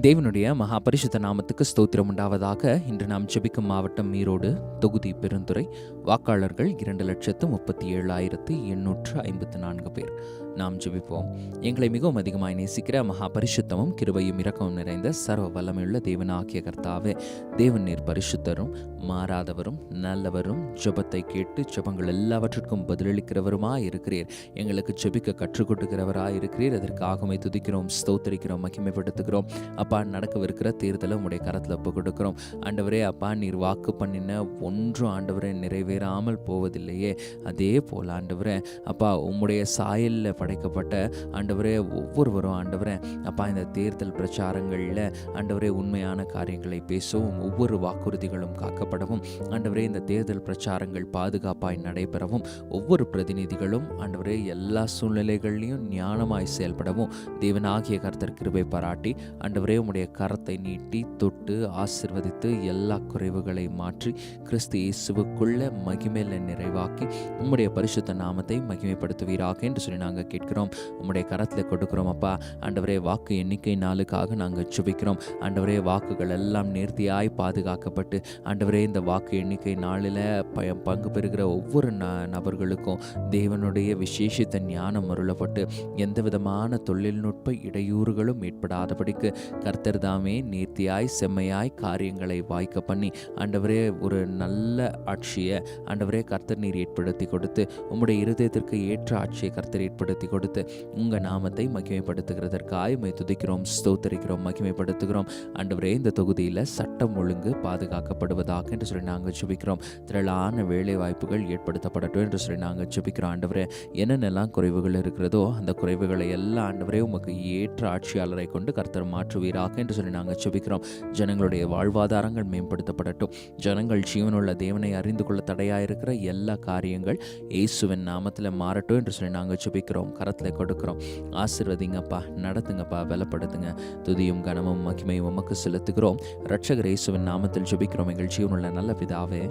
தேவனுடைய மகா பரிசுத்த நாமத்துக்கு ஸ்தோத்திரம் உண்டாவதாக இன்று நாம் ஜெபிக்கும் மாவட்டம் ஈரோடு தொகுதி பெருந்துறை வாக்காளர்கள் இரண்டு லட்சத்து முப்பத்தி ஏழாயிரத்து எண்ணூற்று ஐம்பத்து நான்கு பேர். நாம் ஜெபிப்போம். எங்களை மிகவும் அதிகமாய் நேசிக்கிற மகா பரிசுத்தமும் கிருபையும் இரக்கமும் நிறைந்த சர்வ வல்லமையுள்ள தேவனாகிய கர்த்தாவே தேவன் நீர் பரிசுத்தரும் மாறாதவரும் நல்லவரும் ஜெபத்தை கேட்டு ஜெபங்கள் எல்லாவற்றிற்கும் பதிலளிக்கிறவருமாய் இருக்கிறீர். எங்களுக்கு ஜெபிக்க கற்றுக் கொடுக்கிறவராய் இருக்கிறீர். ஆகமை துதிக்கிறோம் ஸ்தோத்தரிக்கிறோம் மகிமைப்படுத்துகிறோம். அப்பா நடக்கவிருக்கிற தேர்தலை உடைய கரத்தில் ஒப்பு கொடுக்கிறோம். ஆண்டவரே அப்பா நீர் வாக்கு பண்ணின ஒன்றும் ஆண்டவரே நிறைவேறாமல் போவதில்லையே. அதே போல் ஆண்டவரே அப்பா உம்முடைய சாயலில் படைக்கப்பட்ட ஆண்டவரே ஒவ்வொருவரும் ஆண்டவரே அப்பா இந்த தேர்தல் பிரச்சாரங்களில் ஆண்டவரே உண்மையான காரியங்களை பேசவும் ஒவ்வொரு வாக்குறுதிகளும் காக்கப்படவும் ஆண்டவரே இந்த தேர்தல் பிரச்சாரங்கள் பாதுகாப்பாய் நடைபெறவும் ஒவ்வொரு பிரதிநிதிகளும் ஆண்டவரே எல்லா சூழ்நிலைகள்லையும் ஞானமாய் செயல்படவும் தேவனாகிய கர்த்தர் கிருபை பாராட்டி ஆண்டவரே உம்முடைய கரத்தை நீட்டி தொட்டு ஆசிர்வதித்து எல்லா குறைவுகளை மாற்றி கிறிஸ்து இயேசுவுக்குள்ள மகிமையில நிறைவாக்கி உம்முடைய பரிசுத்த நாமத்தை மகிமைப்படுத்துவீராக என்று சொல்லி நாங்கள் கேட்கிறோம். உம்முடைய கரத்தில் கொடுக்குறோம் அப்பா. ஆண்டவரே வாக்கு எண்ணிக்கை நாளுக்காக நாங்கள் சுபிக்கிறோம் ஆண்டவரே வாக்குகள் எல்லாம் நேர்த்தியாய் பாதுகாக்கப்பட்டு ஆண்டவரே இந்த வாக்கு எண்ணிக்கை நாளில் ப பங்கு பெறுகிற ஒவ்வொரு ந நபர்களுக்கும் தேவனுடைய விசேஷித்த ஞானம் அருளப்பட்டு எந்த விதமான தொழில்நுட்ப இடையூறுகளும் ஏற்படாதபடிக்கு கர்த்தர் தாமே நேர்த்தியாய் செம்மையாய் காரியங்களை வாய்க்க பண்ணி ஆண்டவரே ஒரு நல்ல நல்ல ஆட்சியை ஆண்டவரே கர்த்தர் நீர் ஏற்படுத்தி கொடுத்து உம்முடைய இருதயத்திற்கு ஏற்ற ஆட்சியை கர்த்தர் ஏற்படுத்தி கொடுத்து உங்கள் நாமத்தை மகிமைப்படுத்துகிறதற்காய் மை துதிக்கிறோம் ஸ்தோத்தரிக்கிறோம் மகிமைப்படுத்துகிறோம். ஆண்டவரே இந்த தொகுதியில் சட்டம் ஒழுங்கு பாதுகாக்கப்படுவதாக என்று சொல்லி நாங்கள் ஜெபிக்கிறோம். திரளான வேலை வாய்ப்புகள் ஏற்படுத்தப்படட்டும் என்று சொல்லி நாங்கள் ஜெபிக்கிறோம். ஆண்டவரே என்னென்னலாம் குறைவுகள் இருக்கிறதோ அந்த குறைவுகளை எல்லாம் ஆண்டவரே உமக்கு ஏற்ற ஆட்சியாளரை கொண்டு கர்த்தர் மாற்றுவீராக என்று சொல்லி நாங்கள் ஜெபிக்கிறோம். ஜனங்களுடைய வாழ்வாதாரங்கள் மேம்படுத்தப்படட்டும். ஜனங்கள் ஜீவனோட உள்ள தேவனை அறிந்து கொள்ள தடையாயிருக்கிற எல்லா காரியங்கள் இயேசுவின் நாமத்தில் மாறட்டும் என்று சொல்லி நாங்கள் சுபிக்கிறோம் கரத்தில் கொடுக்குறோம். ஆசிர்வதிங்கப்பா நடத்துங்கப்பா பலப்படுத்துங்க. துதியும் கனமும் மகிமையும் உமக்கு செலுத்துகிறோம். ரட்சகர் இயேசுவின் நாமத்தில் சுபிக்கிறோம் எங்கள் ஜீவனுள்ள நல்ல பிதாவே.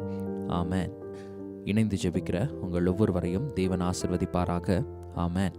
ஆமேன். இணைந்து ஜெபிக்கிற உங்கள் ஒவ்வொருவரையும் தேவன் ஆசிர்வதிப்பாராக. ஆமேன்.